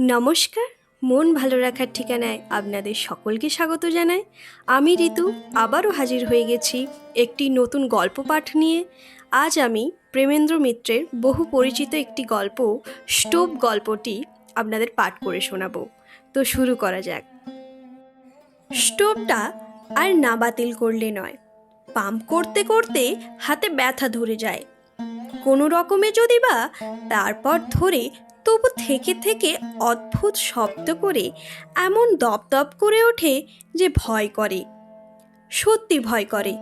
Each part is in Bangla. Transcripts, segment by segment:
নমস্কার, মন ভালো রাখার ঠিকানায় আপনাদের সকলকে স্বাগত জানাই। আমি ঋতু, আবারও হাজির হয়ে গেছি একটি নতুন গল্প পাঠ নিয়ে। আজ আমি প্রেমেন্দ্র মিত্রের বহু পরিচিত একটি গল্প, স্টোভ গল্পটি আপনাদের পাঠ করে শোনাবো। তো শুরু করা যাক। স্টোভটা আর না বাতিল করলে নয়। পাম্প করতে করতে হাতে ব্যথা ধরে যায়। কোনো রকমে যদি বা তারপর ধরে তবু থেকে থেকে অদ্ভুত শব্দ করে এমন দপদপ করে ওঠে যে ভয় করে। সত্যি ভয় করে।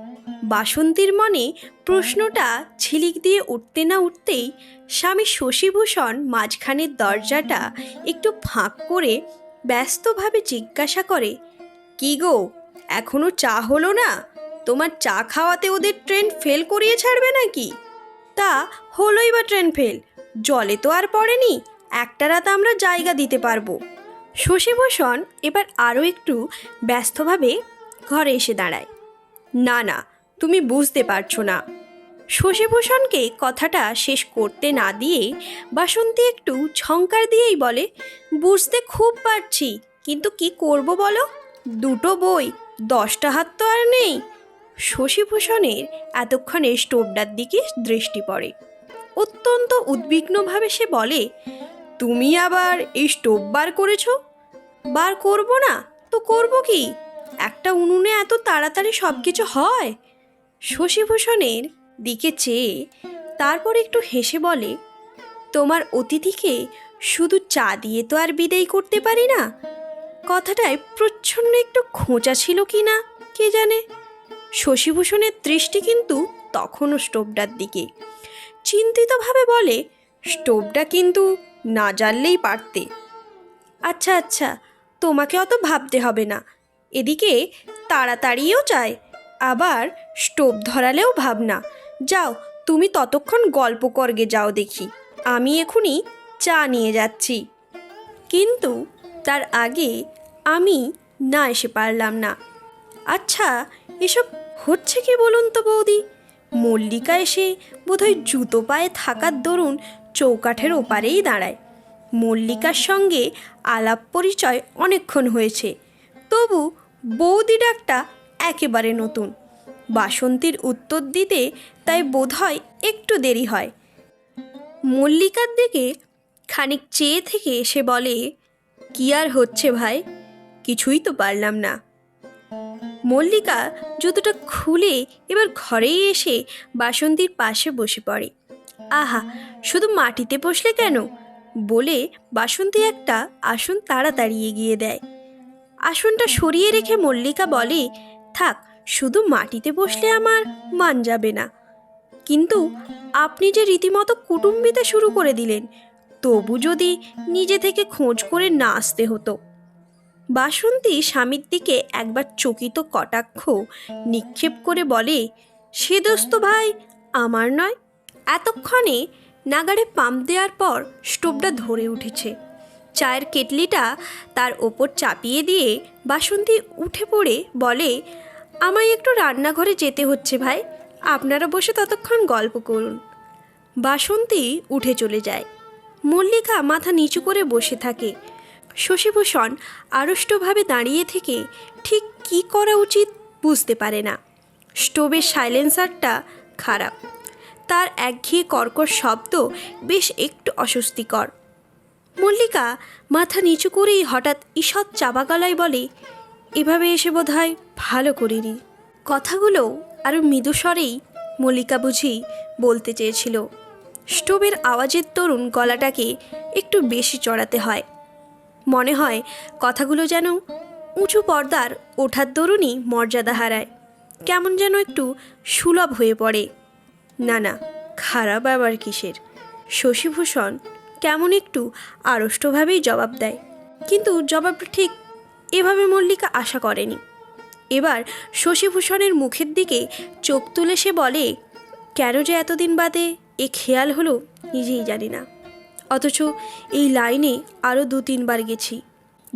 বাসন্তীর মনে প্রশ্নটা ছিলিক দিয়ে উঠতে না উঠতেই স্বামী শশীভূষণ মাঝখানের দরজাটা একটু ফাঁক করে ব্যস্তভাবে জিজ্ঞাসা করে, কি গো, এখনও চা হলো না? তোমার চা খাওয়াতে ওদের ট্রেন ফেল করিয়ে ছাড়বে নাকি? তা হলোই বা ট্রেন ফেল, জলে তো আর পড়েনি একটা রাত আমরা জায়গা দিতে পারব। শশীভূষণ এবার আরও একটু ব্যস্তভাবে ঘরে এসে দাঁড়ায়। না না, তুমি বুঝতে পারছ না। শশীভূষণকে কথাটা শেষ করতে না দিয়ে বাসন্তী একটু ঝঙ্কার দিয়েই বলে, বুঝতে খুব পারছি, কিন্তু কি করব বলো? দুটো বই, দশটা হাত তো আর নেই। শশীভূষণের এতক্ষণে স্টোভটার দিকে দৃষ্টি পড়ে। অত্যন্ত উদ্বিগ্নভাবে সে বলে তুমি আবার এই স্টোভ বার করেছ? বার করব না, তো করব কি? একটা উনুনে এত তাড়াতাড়ি সব কিছু হয়? শশীভূষণের দিকে চেয়ে তারপর একটু হেসে বলে, তোমার অতিথিকে শুধু চা দিয়ে তো আর বিদায় করতে পারি না? কথাটায় প্রচ্ছন্ন একটু খোঁচা ছিল কি না, কে জানে? শশীভূষণের দৃষ্টি কিন্তু তখনও স্টোভটার দিকে। চিন্তিতভাবে বলে, স্টোভটা কিন্তু না জানলেই পারতে। আচ্ছা আচ্ছা তোমাকে অত ভাবতে হবে না। এদিকে তাড়াতাড়িও চায় আবার স্টোভ ধরালেও ভাবনা। যাও, তুমি ততক্ষণ গল্প করগে যাও দেখি। আমি এখনই চা নিয়ে যাচ্ছি। কিন্তু তার আগে আমি না এসে পারলাম না। আচ্ছা এসব হচ্ছে কি বলুন তো বৌদি? মল্লিকা এসে বোধহয় জুতো পায়ে থাকার দরুন চৌকাঠের ওপারেই দাঁড়ায়। মল্লিকার সঙ্গে আলাপ পরিচয় অনেকক্ষণ হয়েছে। তবু বৌদি ডাকটা একেবারে নতুন। বাসন্তীর উত্তর দিতে তাই বোধহয় একটু দেরি হয়। মল্লিকার দিকে খানিক চেয়ে থেকে সে বলে, কি আর হচ্ছে ভাই? কিছুই তো পারলাম না। মল্লিকা জুতোটা খুলে এবার ঘরেই এসে বাসন্তীর পাশে বসে পড়ে। আহা, শুধু মাটিতে বসলে কেন? বলে বাসন্তী একটা আসন তাড়াতাড়ি এগিয়ে দেয়। আসনটা সরিয়ে রেখে মল্লিকা বলে, থাক, শুধু মাটিতে বসলে আমার মান যাবে না। কিন্তু আপনি যে রীতিমতো কুটুম্বিতে শুরু করে দিলেন, তবু যদি নিজে থেকে খোঁজ করে না আসতে হতো। বাসন্তী স্বামীর দিকে একবার চকিত কটাক্ষ নিক্ষেপ করে বলে, সে দোস্ত ভাই, আমার নয় এতক্ষণে নাগারে পাম্প দেওয়ার পর স্টোভটা ধরে উঠেছে। চায়ের কেটলিটা তার ওপর চাপিয়ে দিয়ে বাসন্তী উঠে পড়ে বলে, আমায় একটু রান্নাঘরে যেতে হচ্ছে ভাই, আপনারা বসে ততক্ষণ গল্প করুন। বাসন্তী উঠে চলে যায়। মল্লিকা মাথা নিচু করে বসে থাকে। শশীভূষণ আড়ষ্টভাবে দাঁড়িয়ে থেকে ঠিক কী করা উচিত বুঝতে পারে না। স্টোভের সাইলেন্সারটা খারাপ। তার একঘেয়ে কর্কশ শব্দ বেশ একটু অস্বস্তিকর। মল্লিকা মাথা নিচু করেই হঠাৎ ঈষৎ চাপা গলায় বলে, এভাবে এসে বোধ হয় ভালো করিনি। কথাগুলো আরও মৃদুস্বরেই মল্লিকা বুঝি বলতে চেয়েছিল। স্টোভের আওয়াজের তরুণ গলাটাকে একটু বেশি চড়াতে হয়। মনে হয় কথাগুলো যেন উঁচু পর্দার ওঠার দরুনই মর্যাদা হারায়। কেমন যেন একটু সুলভ হয়ে পড়ে। না না, খারাপ আবার কিসের? শশীভূষণ কেমন একটু আড়ষ্টভাবেই জবাব দেয়। কিন্তু জবাবটা ঠিক এভাবে মল্লিকা আশা করেনি। এবার শশীভূষণের মুখের দিকে চোখ তুলে সে বলে, কেন যে এতদিন বাদে এ খেয়াল হলো নিজেই জানি না। অথচ এই লাইনে আরও দু তিনবার গেছি।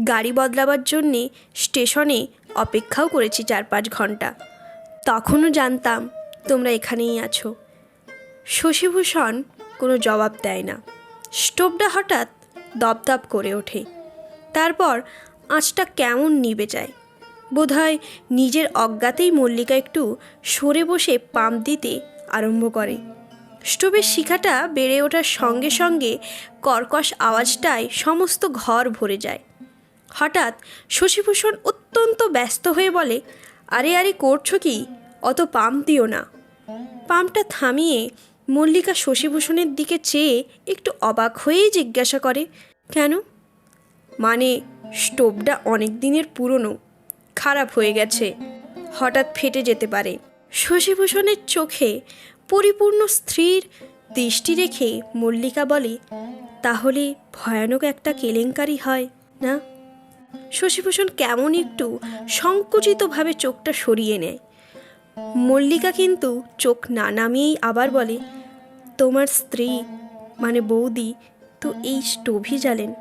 গাড়ি বদলাবার জন্যে স্টেশনে অপেক্ষাও করেছি চার পাঁচ ঘণ্টা। তখনও জানতাম তোমরা এখানেই আছো। শশীভূষণ কোনো জবাব দেয় না। স্টোভটা হঠাৎ দপদপ করে ওঠে। তারপর আঁচটা কেমন নিবে যায়। বোধহয় নিজের অজ্ঞাতেই মল্লিকা একটু সরে বসে পাম্প দিতে আরম্ভ করে। স্টোভের শিখাটা বেড়ে ওঠার সঙ্গে সঙ্গে কর্কশ আওয়াজটায় সমস্ত ঘর ভরে যায়। হঠাৎ শশীভূষণ অত্যন্ত ব্যস্ত হয়ে বলে, আরে আরে করছ কি? অত পাম্প দিও না। পাম্পটা থামিয়ে মল্লিকা শশীভূষণের দিকে চেয়ে একটু অবাক হয়েই জিজ্ঞাসা করে, কেন? মানে স্টোভটা অনেক দিনের পুরনো, খারাপ হয়ে গেছে, হঠাৎ ফেটে যেতে পারে। শশীভূষণের চোখে পরিপূর্ণ স্থির দৃষ্টি রেখে মল্লিকা বলে, তাহলে ভয়ানক একটা কেলেঙ্কারি হয়, না? শশীভূষণ কেমন একটু সংকুচিতভাবে চোখটা সরিয়ে নেয়। মল্লিকা কিন্তু চোখ না নামিয়েই আবার বলে তোমার স্ত্রী মানে বৌদি, তো এই স্টোভই জ্বালেন।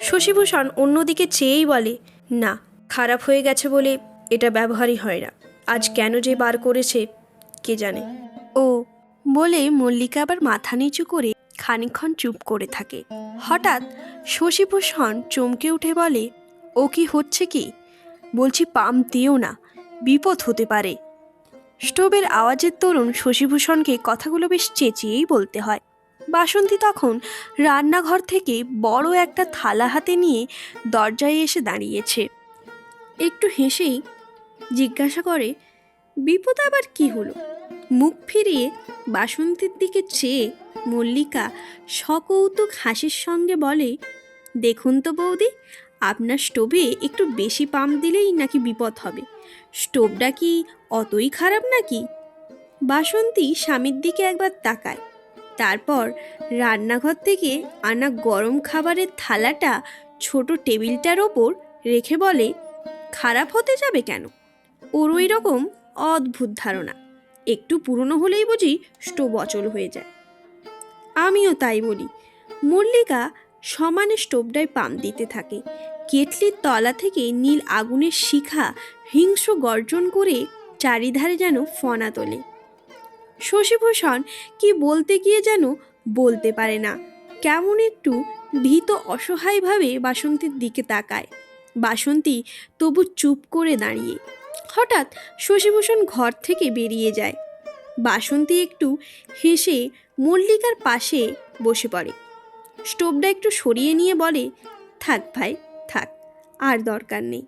শশীভূষণ অন্যদিকে চেয়েই বলে, না, খারাপ হয়ে গেছে বলে এটা ব্যবহারই হয় না। আজ কেন যে বার করেছে, কে জানে? ও বলে মল্লিকা আবার মাথা নিচু করে খানিকক্ষণ চুপ করে থাকে। হঠাৎ শশীভূষণ চমকে উঠে বলে, ও কি হচ্ছে কি? বলছি পাম্প দিও না, বিপদ হতে পারে। স্টোভের আওয়াজের তরুণ শশীভূষণকে কথাগুলো বেশ চেঁচিয়েই বলতে হয়। বাসন্তী তখন রান্নাঘর থেকে বড় একটা থালা হাতে নিয়ে দরজায় এসে দাঁড়িয়েছে। একটু হেসেই জিজ্ঞাসা করে, বিপদ আবার কি হলো? মুখ ফিরিয়ে বাসন্তীর দিকে চেয়ে মল্লিকা সকৌতুক হাসির সঙ্গে বলে, দেখুন তো বৌদি আপনার স্টোভে একটু বেশি পাম্প দিলেই নাকি বিপদ হবে। স্টোভটা কি অতই খারাপ নাকি? বাসন্তী স্বামীর দিকে একবার তাকায়। তারপর রান্নাঘর থেকে আনা গরম খাবারের থালাটা ছোট টেবিলটার ওপর রেখে বলে, খারাপ হতে যাবে কেন? ওর ওই রকম অদ্ভুত ধারণা। একটু পুরনো হলেই বুঝি স্টোভ অচল হয়ে যায়। আমিও তাই বলি। মল্লিকা সমানে স্টোভটায় পাম্প দিতে থাকে। কেটলির তলা থেকে নীল আগুনের শিখা হিংস্র গর্জন করে চারিধারে যেন ফনা তোলে। শশীভূষণ কি বলতে গিয়ে যেন বলতে পারে না। কেমন একটু ভীত অসহায়ভাবে বাসন্তীর দিকে তাকায়। বাসন্তী তবু চুপ করে দাঁড়িয়ে। হঠাৎ শশীভূষণ ঘর থেকে বেরিয়ে যায়। বাসন্তী একটু হেসে মল্লিকার পাশে বসে পড়ে। স্টোভটা একটু সরিয়ে নিয়ে বলে, থাক ভাই থাক, আর দরকার নেই।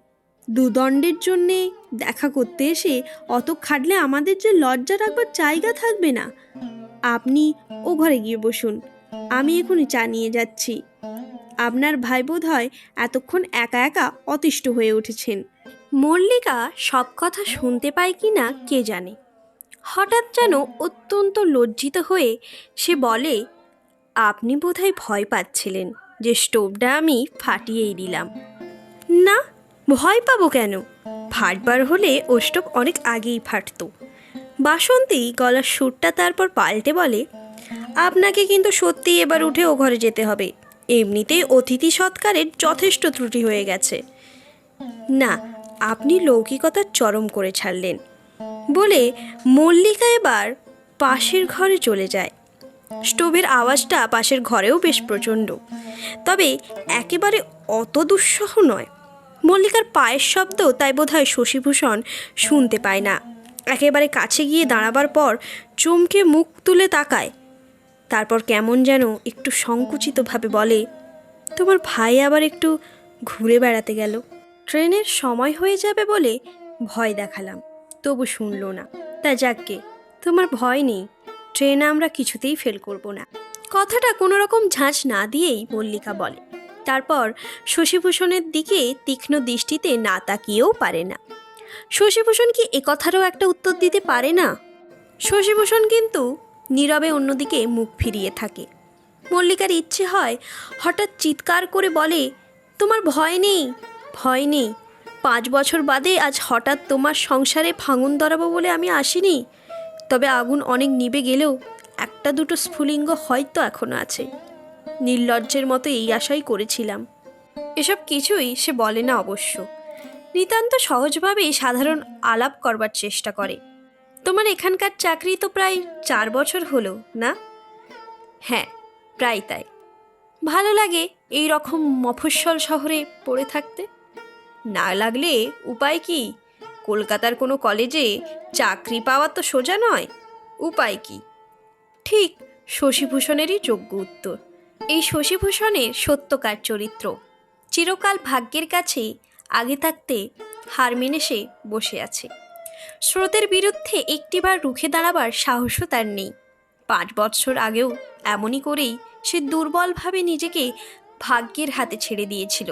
দুদণ্ডের জন্যে দেখা করতে এসে অত খাটলে আমাদের যে লজ্জা রাখবার জায়গা থাকবে না। আপনি ও ঘরে গিয়ে বসুন, আমি এখনই চা নিয়ে যাচ্ছি। আপনার ভাই বোধ হয় এতক্ষণ একা একা অতিষ্ঠ হয়ে উঠেছেন। মল্লিকা সব কথা শুনতে পায় কি না কে জানে। হঠাৎ যেন অত্যন্ত লজ্জিত হয়ে সে বলে, আপনি বোধহয় ভয় পাচ্ছিলেন। যে স্টোভটা আমি ফাটিয়েই দিলাম। না, ভয় পাবো কেন? ফাটবার হলে ও স্টোভ অনেক আগেই ফাটতো। বাসন্তী গলার সুরটা তারপর পাল্টে বলে, আপনাকে কিন্তু সত্যি এবার উঠে ও ঘরে যেতে হবে। এমনিতেই অতিথি সৎকারের যথেষ্ট ত্রুটি হয়ে গেছে। না, আপনি লৌকিকতার চরম করে ছাড়লেন। বলে মল্লিকা এবার পাশের ঘরে চলে যায়। স্টোভের আওয়াজটা পাশের ঘরেও বেশ প্রচণ্ড। তবে একেবারে অত দুঃসহ নয়। মল্লিকার পায়ের শব্দ তাই বোধহয় শশীভূষণ শুনতে পায় না। একেবারে কাছে গিয়ে দাঁড়াবার পর চমকে মুখ তুলে তাকায়। তারপর কেমন যেন একটু সংকুচিতভাবে বলে, তোমার ভাই আবার একটু ঘুরে বেড়াতে গেল। ট্রেনের সময় হয়ে যাবে বলে ভয় দেখালাম। তবু শুনলো না। তা যাকগে তোমার ভয় নেই। ট্রেন আমরা কিছুতেই ফেল করব না। কথাটা কোনো রকম ঝাঁঝ না দিয়েই মল্লিকা বলে। তারপর শশীভূষণের দিকে তীক্ষ্ণ দৃষ্টিতে না তাকিয়েও পারে না। শশীভূষণ কি এ কথারও একটা উত্তর দিতে পারে না? শশীভূষণ কিন্তু নীরবে অন্যদিকে মুখ ফিরিয়ে থাকে। মল্লিকার ইচ্ছে হয় হঠাৎ চিৎকার করে বলে, তোমার ভয় নেই ভয় নেই। পাঁচ বছর বাদে আজ হঠাৎ তোমার সংসারে ভাঙন ধরাবো বলে আমি আসিনি। তবে আগুন অনেক নিবে গেলেও একটা দুটো স্ফুলিঙ্গ হয়তো এখনও আছে। নির্লজ্জের মতো এই আশাই করেছিলাম। এসব কিছুই সে বলে না অবশ্য। নিতান্ত সহজভাবেই সাধারণ আলাপ করবার চেষ্টা করে। তোমার এখানকার চাকরি তো প্রায় চার বছর হলো, না? হ্যাঁ প্রায় তাই। ভালো লাগে এই রকম মফস্বল শহরে পড়ে থাকতে? না লাগলে উপায় কি? কলকাতার কোনো কলেজে চাকরি পাওয়া তো সোজা নয়। উপায় কি? ঠিক শশীভূষণেরই যোগ্য উত্তর। এই শশীভূষণের সত্যকার চরিত্র। চিরকাল ভাগ্যের কাছে আগে থাকতে হার মেনে সে বসে আছে। স্রোতের বিরুদ্ধে একটিবার রুখে দাঁড়াবার সাহসও তার নেই। পাঁচ বৎসর আগেও এমনই করেই সে দুর্বলভাবে নিজেকে ভাগ্যের হাতে ছেড়ে দিয়েছিল।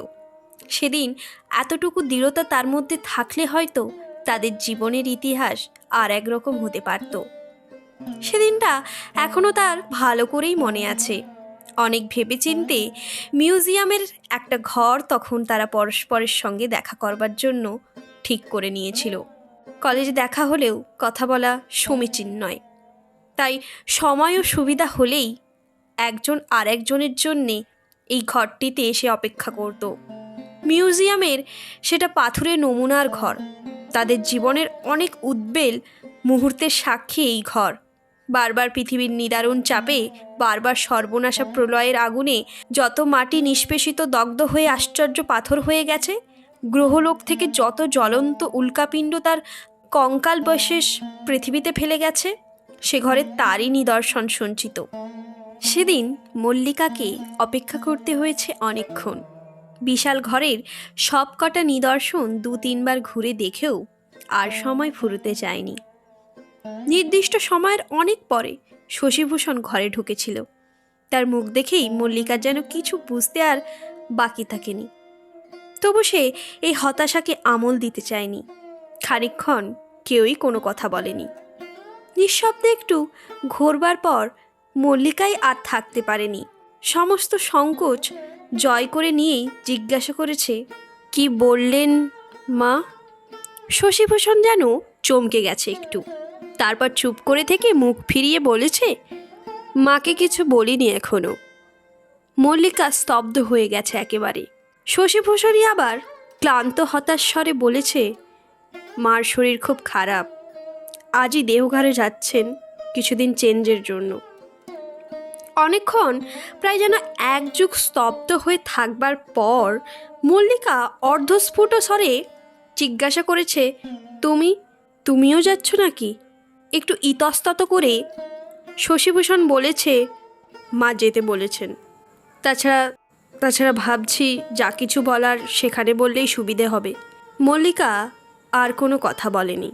সেদিন এতটুকু দৃঢ়তা তার মধ্যে থাকলে হয়তো তাদের জীবনের ইতিহাস আর একরকম হতে পারত। সেদিনটা এখনও তার ভালো করেই মনে আছে। অনেক ভেবেচিন্তে মিউজিয়ামের একটা ঘর তখন তারা পরস্পরের সঙ্গে দেখা করবার জন্য ঠিক করে নিয়েছিল। কলেজে দেখা হলেও কথা বলা সমীচীন নয়। তাই সময় ও সুবিধা হলেই একজন আরেকজনের জন্যে এই ঘরটিতে এসে অপেক্ষা করত। মিউজিয়ামের সেটা পাথুরে নমুনার ঘর। তাদের জীবনের অনেক উদ্বেল মুহূর্তের সাক্ষী এই ঘর। বারবার পৃথিবীর নিদারুণ চাপে, বারবার সর্বনাশা প্রলয়ের আগুনে যত মাটি নিষ্পেষিত দগ্ধ হয়ে আশ্চর্য পাথর হয়ে গেছে, গ্রহলোক থেকে যত জ্বলন্ত উল্কাপিণ্ড তার কঙ্কাল বশেষ পৃথিবীতে ফেলে গেছে, সে ঘরে তারই নিদর্শন সঞ্চিত। সেদিন মল্লিকাকে অপেক্ষা করতে হয়েছে অনেকক্ষণ। বিশাল ঘরের সব কটা নিদর্শন দু তিনবার ঘুরে দেখেও আর সময় ফুরুতে যায়নি নির্দিষ্ট সময়ের অনেক পরে শশীভূষণ ঘরে ঢুকেছিল। তার মুখ দেখেই মল্লিকার যেন কিছু বুঝতে আর বাকি থাকেনি। তবু সে এই হতাশাকে আমল দিতে চায়নি। খানিকক্ষণ কেউই কোনো কথা বলেনি। নিঃশব্দে একটু ঘোরবার পর মল্লিকাই আর থাকতে পারেনি। সমস্ত সংকোচ জয় করে নিয়েই জিজ্ঞাসা করেছে, কি বললেন, মা? শশীভূষণ যেন চমকে গেছে একটু। তারপর চুপ করে থেকে মুখ ফিরিয়ে বলেছে, মাকে কিছু বলিনি এখনও। মল্লিকা স্তব্ধ হয়ে গেছে একেবারে। শশীভূষণই আবার ক্লান্ত হতাশ স্বরে বলেছে, মার শরীর খুব খারাপ। আজই দেহঘরে যাচ্ছেন কিছুদিন চেঞ্জের জন্য। অনেকক্ষণ প্রায় যেন এক যুগ স্তব্ধ হয়ে থাকবার পর মল্লিকা অর্ধস্ফুট স্বরে জিজ্ঞাসা করেছে, তুমি, তুমিও যাচ্ছ নাকি? একটু ইতস্তত করে শশীভূষণ বলেছে, মা যেতে বলেছেন। তাছাড়া তাছাড়া ভাবছি যা কিছু বলার সেখানে বললেই সুবিধে হবে। মল্লিকা আর কোনো কথা বলেনি।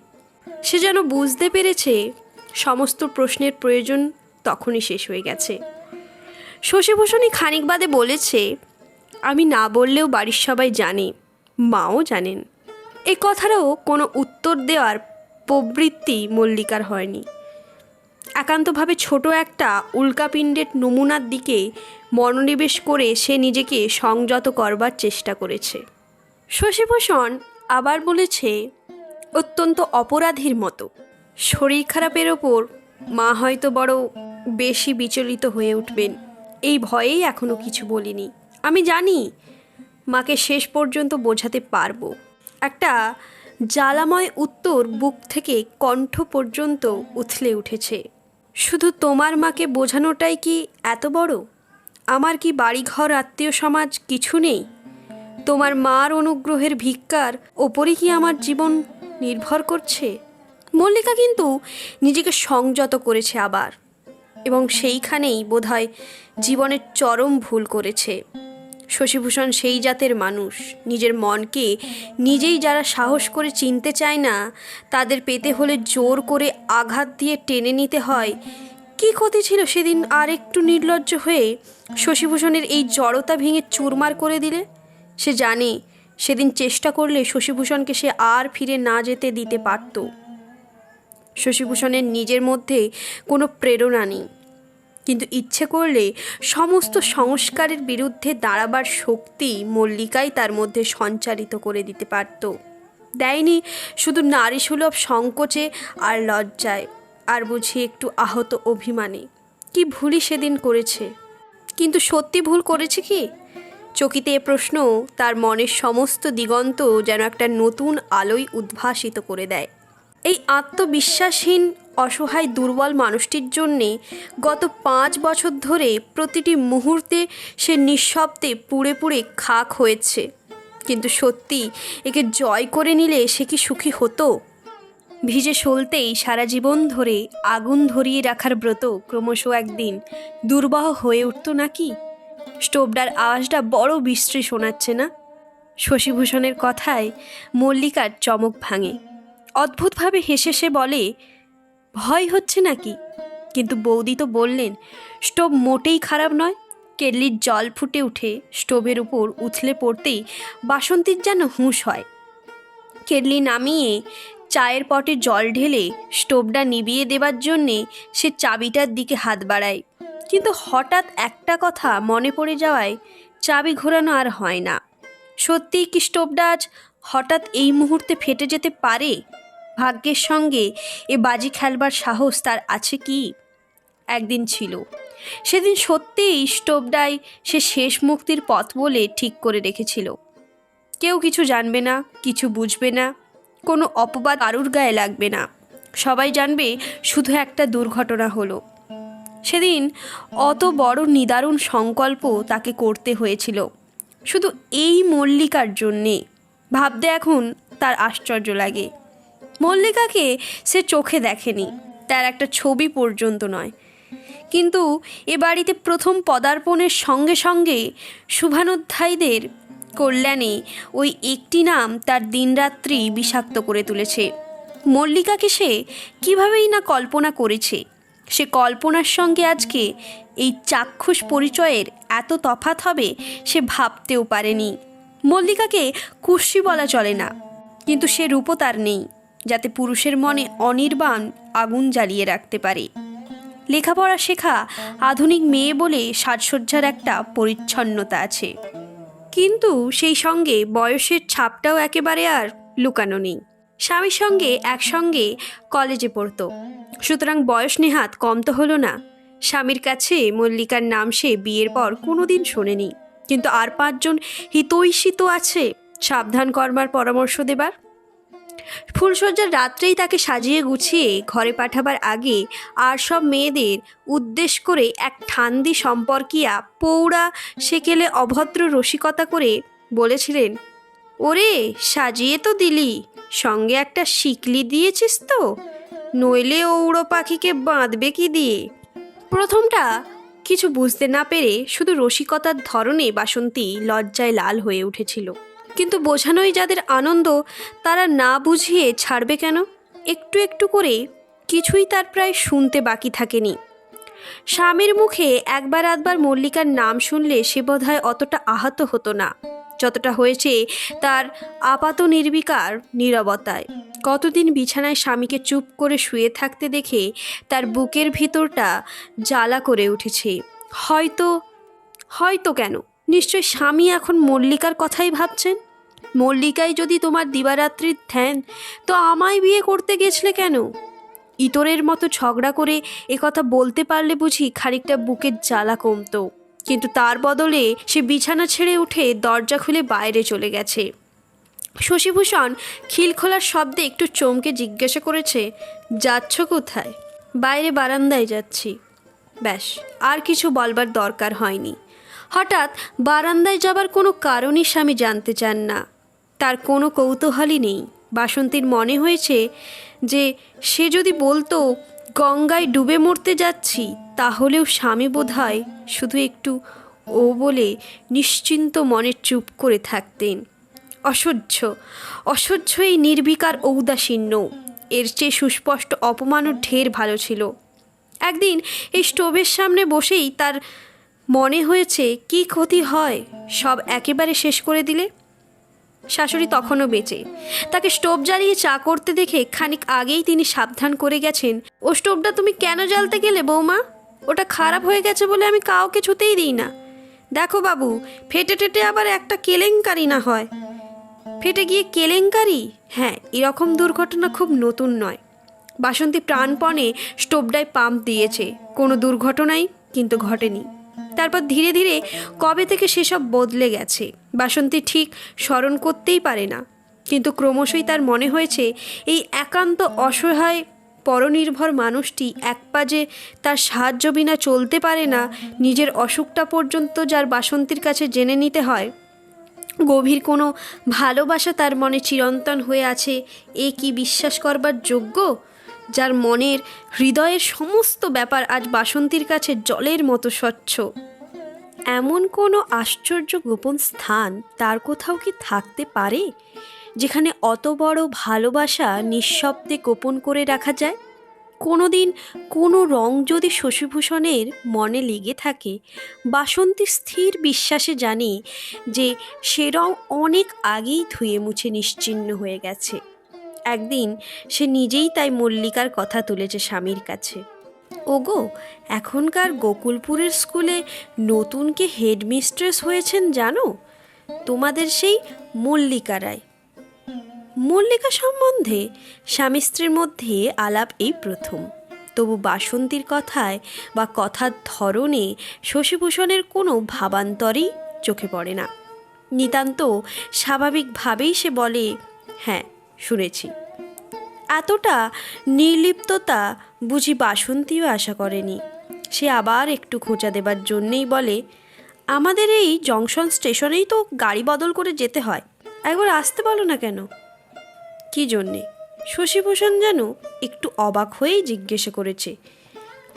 সে যেন বুঝতে পেরেছে সমস্ত প্রশ্নের প্রয়োজন তখনই শেষ হয়ে গেছে। শশীভূষণই খানিক বাদে বলেছে, আমি না বললেও বাড়ির সবাই জানে, মাও জানেন। এই কথারও কোনো উত্তর দেওয়ার প্রবৃত্তি মল্লিকার হয়নি। একান্তভাবে ছোট একটা উল্কাপিণ্ডের নমুনার দিকে মনোনিবেশ করে সে নিজেকে সংযত করবার চেষ্টা করেছে। শশীভূষণ আবার বলেছে, অত্যন্ত অপরাধীর মতো। শরীর খারাপের ওপর মা হয়তো বড় বেশি বিচলিত হয়ে উঠবেন। এই ভয়েই এখনও কিছু বলিনি। আমি জানি মাকে শেষ পর্যন্ত বোঝাতে পারব। একটা জ্বালাময় উত্তর বুক থেকে কণ্ঠ পর্যন্ত উথলে উঠেছে। শুধু তোমার মাকে বোঝানোটাই কি এত বড়? আমার কি বাড়িঘর, আত্মীয় সমাজ কিছু নেই? তোমার মার অনুগ্রহের ভিক্ষার ওপরই কি আমার জীবন নির্ভর করছে? মল্লিকা কিন্তু নিজেকে সংযত করেছে আবার। এবং সেইখানেই বোধহয় জীবনের চরম ভুল করেছে। শশীভূষণ সেই জাতের মানুষ। নিজের মনকে নিজেই যারা সাহস করে চিনতে চায় না, তাদের পেতে হলে জোর করে আঘাত দিয়ে টেনে নিতে হয়। কী ক্ষতি ছিল সেদিন আর একটু নির্লজ্জ হয়ে শশীভূষণের এই জড়তা ভেঙে চুরমার করে দিলে? সে জানে, সেদিন চেষ্টা করলে শশীভূষণকে সে আর ফিরে না যেতে দিতে পারত। শশীভূষণের নিজের মধ্যে কোনো প্রেরণা নেই। কিন্তু ইচ্ছে করলে সমস্ত সংস্কারের বিরুদ্ধে দাঁড়াবার শক্তি মল্লিকাই তার মধ্যে সঞ্চারিত করে দিতে পারত। দেয়নি শুধু নারীসুলভ সংকোচে আর লজ্জায়, আর বুঝি একটু আহত অভিমানে। কি ভুলই সেদিন করেছে? কিন্তু সত্যি ভুল করেছে কি? চকিতে এ প্রশ্ন তার মনের সমস্ত দিগন্ত যেন একটা নতুন আলোয় উদ্ভাসিত করে দেয়। এই আত্মবিশ্বাসহীন, অসহায়, দুর্বল মানুষটির জন্যে গত পাঁচ বছর ধরে প্রতিটি মুহূর্তে সে নিঃশব্দে পুড়ে পুড়ে খাক হয়েছে। কিন্তু সত্যি একে জয় করে নিলে সে কি সুখী হতো? ভিজে সলতেই সারা জীবন ধরে আগুন ধরিয়ে রাখার ব্রত ক্রমশ একদিন দুর্বহ হয়ে উঠত নাকি? স্টোভটার আওয়াজটা বড় বিশ্রী শোনাচ্ছে না? শশীভূষণের কথায় মল্লিকার চমক ভাঙে। অদ্ভুতভাবে হেসে সে বলে, ভয় হচ্ছে নাকি? কিন্তু বৌদি তো বললেন, স্টোভ মোটেই খারাপ নয়। কেটলির জল ফুটে উঠে স্টোভের উপর উথলে পড়তেই বাসন্তীর যেন হুঁশ হয়। কেটলি নামিয়ে চায়ের পটে জল ঢেলে স্টোভটা নিভিয়ে দেবার জন্যে সে চাবিটার দিকে হাত বাড়ায়। কিন্তু হঠাৎ একটা কথা মনে পড়ে যাওয়ায় চাবি ঘোরানো আর হয় না। সত্যিই কি স্টোভটা আজ হঠাৎ এই মুহূর্তে ফেটে যেতে পারে? ভাগ্যের সঙ্গে এ বাজি খেলবার সাহস তার আছে কি? একদিন ছিল। সেদিন সত্যিই স্টোভটাই সে শেষ মুক্তির পথ বলে ঠিক করে রেখেছিল। কেউ কিছু জানবে না, কিছু বুঝবে না, কোনো অপবাদ কারুর গায়ে লাগবে না। সবাই জানবে শুধু একটা দুর্ঘটনা হলো। সেদিন অত বড় নিদারুণ সংকল্প তাকে করতে হয়েছিল। শুধু এই মল্লিকার জন্যে। ভাবতে এখন তার আশ্চর্য লাগে। মল্লিকাকে সে চোখে দেখেনি, তার একটা ছবি পর্যন্ত নয়। কিন্তু এ বাড়িতে প্রথম পদার্পণের সঙ্গে সঙ্গে শুভানুধ্যায়ীদের কল্যাণে ওই একটি নাম তার দিনরাত্রি বিষাক্ত করে তুলেছে। মল্লিকাকে সে কীভাবেই না কল্পনা করেছে, সে কল্পনার সঙ্গে আজকে এই চাক্ষুষ পরিচয়ের এত তফাত হবে সে ভাবতেও পারেনি। মল্লিকাকে কুর্সি বলা চলে না, কিন্তু সে রূপও তার নেই। যাতে পুরুষের মনে অনির্বাণ আগুন জ্বালিয়ে রাখতে পারে। লেখাপড়া শেখা আধুনিক মেয়ে বলে সাজসজ্জার একটা পরিচ্ছন্নতা আছে। কিন্তু সেই সঙ্গে বয়সের ছাপটাও একেবারে আর লুকানো নেই। স্বামীর সঙ্গে একসঙ্গে কলেজে পড়তো। সুতরাং বয়স নেহাত কম তো হলো না। স্বামীর কাছে মল্লিকার নাম সে বিয়ের পর কোনোদিন শোনেনি। কিন্তু আর পাঁচজন হিতৈষিত আছে, সাবধান করবার পরামর্শ দেবার। ফুলসজ্জার রাত্রেই তাকে সাজিয়ে গুছিয়ে ঘরে পাঠাবার আগে আর সব মেয়েদের উদ্দেশ করে এক ঠান্দি সম্পর্কিয়া পৌড়া সেকেলে অভদ্র রসিকতা করে বলেছিলেন, ওরে, সাজিয়ে তো দিলি, সঙ্গে একটা শিকলি দিয়েছিস তো, নইলে ঔড়ো পাখিকে বাঁধবে কি দিয়ে? প্রথমটা কিছু বুঝতে না পেরে শুধু রসিকতার ধরনে বাসন্তী লজ্জায় লাল হয়ে উঠেছিল। কিন্তু বোঝানোই যাদের আনন্দ, তারা না বুঝিয়ে ছাড়বে কেন? একটু একটু করে কিছুই তার প্রায় শুনতে বাকি থাকেনি। স্বামীর মুখে একবার আধবার মল্লিকার নাম শুনলে সে বোধহয় অতটা আহত হতো না। যতটা হয়েছে তার আপাত নির্বিকার নীরবতায়। কতদিন বিছানায় স্বামীকে চুপ করে শুয়ে থাকতে দেখে তার বুকের ভিতরটা জ্বালা করে উঠেছে। হয়তো হয়তো কেন? নিশ্চয় স্বামী এখন মল্লিকার কথাই ভাবছেন? মল্লিকাই যদি তোমার দিবারাত্রির ধ্যান, তো আমায় বিয়ে করতে গেছলে কেন? ইতরের মতো ঝগড়া করে একথা বলতে পারলে বুঝি খানিকটা বুকের জ্বালা কমতো। কিন্তু তার বদলে সে বিছানা ছেড়ে উঠে দরজা খুলে বাইরে চলে গেছে। শশীভূষণ খিল খোলার শব্দে একটু চমকে জিজ্ঞাসা করেছে, যাচ্ছ কোথায়? বাইরে বারান্দায় যাচ্ছি। ব্যাস, আর কিছু বলবার দরকার হয়নি। হঠাৎ বারান্দায় যাবার কোনো কারণই স্বামী জানতে চান না। তার কোনো কৌতূহলই নেই। বাসন্তীর মনে হয়েছে যে, সে যদি বলতো, গঙ্গায় ডুবে মরতে যাচ্ছি, তাহলেও স্বামী বোধহয় শুধু একটু ও বলে নিশ্চিন্ত মনে চুপ করে থাকতেন। অসহ্য অসহ্য এই নির্বিকার ঔদাসীন্য। এর চেয়ে সুস্পষ্ট অপমানও ঢের ভালো ছিল। একদিন এই স্টোভের সামনে বসেই তার মনে হয়েছে, কি ক্ষতি হয়? সব একেবারে শেষ করে দিলে? শাশুড়ি তখনও বেঁচে। তাকে স্টোভ জ্বালিয়ে চা করতে দেখে খানিক আগেই তিনি সাবধান করে গেছেন। ও স্টোভটা তুমি কেন জ্বালতে গেলে বৌমা? ওটা খারাপ হয়ে গেছে বলে আমি কাউকে ছুতেই দিই না। দেখো বাবু, ফেটে টেটে আবার একটা কেলেঙ্কারি না হয়? ফেটে গিয়ে কেলেঙ্কারি? হ্যাঁ এরকম দুর্ঘটনা খুব নতুন নয়। বাসন্তী প্রাণপণে স্টোভটায় পাম্প দিয়েছে। কোনো দুর্ঘটনাই কিন্তু ঘটেনি। তারপর ধীরে ধীরে কবে থেকে সেসব বদলে গেছে? বাসন্তী ঠিক স্মরণ করতেই পারে না। কিন্তু ক্রমশই তার মনে হয়েছে, এই একান্ত অসহায়, পরনির্ভর মানুষটি এক পা যে তার সাহায্য বিনা চলতে পারে না, নিজের অসুখটা পর্যন্ত যার বাসন্তীর কাছে জেনে নিতে হয়। গভীর কোনো ভালোবাসা তার মনে চিরন্তন হয়ে আছে, এ কি বিশ্বাস করবার যোগ্য? যার মনের হৃদয়ের সমস্ত ব্যাপার আজ বাসন্তীর কাছে জলের মতো স্বচ্ছ। এমন কোনো আশ্চর্য গোপন স্থান তার কোথাও কি থাকতে পারে, যেখানে অত বড় ভালোবাসা নিঃশব্দে গোপন করে রাখা যায়? কোনো দিন কোনো রং যদি শশীভূষণের মনে লেগে থাকে, বাসন্তী স্থির বিশ্বাসে জানি যে সে রং অনেক আগেই ধুয়ে মুছে নিশ্চিহ্ন হয়ে গেছে। একদিন সে নিজেই তাই মল্লিকার কথা তুলেছে স্বামীর কাছে। ওগো, এখনকার গোকুলপুরের স্কুলে নতুনকে হেডমিস্ট্রেস হয়েছেন জানো? তোমাদের সেই মল্লিকা রায়। মল্লিকা সম্বন্ধে স্বামী স্ত্রীর মধ্যে আলাপ এই প্রথম। তবু বাসন্তীর কথায় বা কথার ধরনে শশীভূষণের কোনো ভাবান্তরই চোখে পড়ে না। নিতান্ত স্বাভাবিকভাবেই সে বলে হ্যাঁ শুনেছি। এতটা নির্লিপ্ততা বুঝি বাসন্তীও আশা করেনি। সে আবার একটু খোঁচা দেবার জন্যেই বলে, আমাদের এই জংশন স্টেশনেই তো গাড়ি বদল করে যেতে হয়। একবার আসতে বলো না কেন? কি জন্যে? শশীভূষণ যেন একটু অবাক হয়েই জিজ্ঞেস করেছে,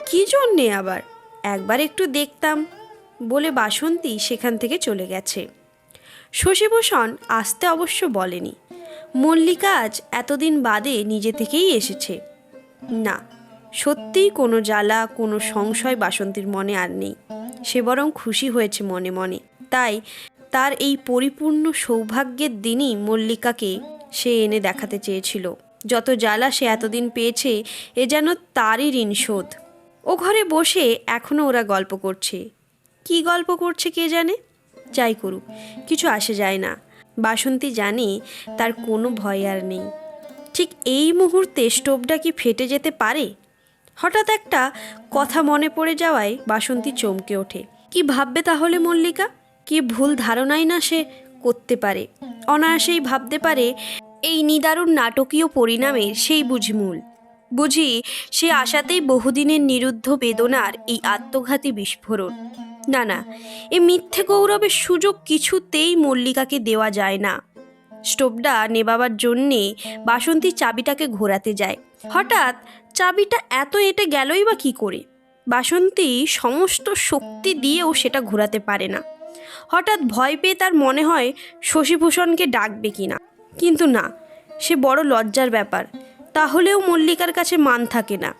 কি জন্যে আবার? একবার একটু দেখতাম। বলে বাসন্তী সেখান থেকে চলে গেছে। শশীভূষণ আসতে অবশ্য বলেনি। মল্লিকা আজ এতদিন বাদে নিজে থেকেই এসেছে। না, সত্যিই কোনো জ্বালা, কোনো সংশয় বাসন্তীর মনে আর নেই। সে বরং খুশি হয়েছে মনে মনে। তাই তার এই পরিপূর্ণ সৌভাগ্যের দিনই মল্লিকাকে সে এনে দেখাতে চেয়েছিল। যত জ্বালা সে এতদিন পেয়েছে, এ যেন তারই ঋণ শোধ। ও ঘরে বসে এখনও ওরা গল্প করছে। কি গল্প করছে কে জানে? যাই করুক, কিছু আসে যায় না। বাসন্তী জানে তার কোনো ভয় আর নেই। ঠিক এই মুহূর্তে স্টোভটা কি ফেটে যেতে পারে? হঠাৎ একটা কথা মনে পড়ে যাওয়ায় বাসন্তী চমকে ওঠে। কি ভাববে তাহলে মল্লিকা? কি ভুল ধারণাই না সে করতে পারে? অনায়াসেই ভাবতে পারে এই নিদারুণ নাটকীয় পরিণামের সেই বুঝি মূল বুঝি সে আশাতেই বহুদিনের নিরুদ্ধ বেদনার এই আত্মঘাতী বিস্ফোরণ। না না, এ মিথ্যে গৌরবের সুযোগ কিছুতেই মল্লিকাকে দেওয়া যায় না। স্টোভটা নেবাবার জন্যে বাসন্তী চাবিটাকে ঘোরাতে যায়। হঠাৎ চাবিটা এত এটে গেলই বা কী করে? বাসন্তী সমস্ত শক্তি দিয়েও সেটা ঘোরাতে পারে না। হঠাৎ ভয় পেয়ে তার মনে হয় শশীভূষণকে ডাকবে কিনা। কিন্তু না, সে বড় লজ্জার ব্যাপার। তাহলেও মল্লিকার কাছে মান থাকে না।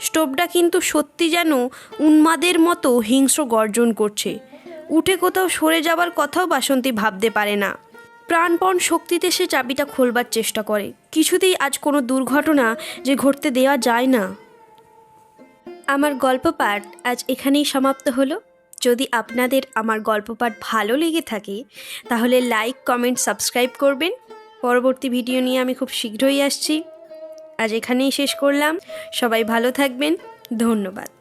স্টোভটা কিন্তু সত্যি যেন উন্মাদের মতো হিংস্র গর্জন করছে। উঠে কোথাও সরে যাবার কথাও বাসন্তী ভাবতে পারে না। প্রাণপণ শক্তিতে সে চাবিটা খোলবার চেষ্টা করে। কিছুতেই আজ কোনো দুর্ঘটনা যে ঘটতে দেওয়া যায় না। আমার গল্প পাঠ আজ এখানেই সমাপ্ত হলো। যদি আপনাদের আমার গল্প পাঠ ভালো লেগে থাকে, তাহলে লাইক, কমেন্ট, সাবস্ক্রাইব করবেন। পরবর্তী ভিডিও নিয়ে আমি খুব শীঘ্রই আসছি। আজ এখানেই শেষ করলাম। সবাই ভালো থাকবেন। ধন্যবাদ।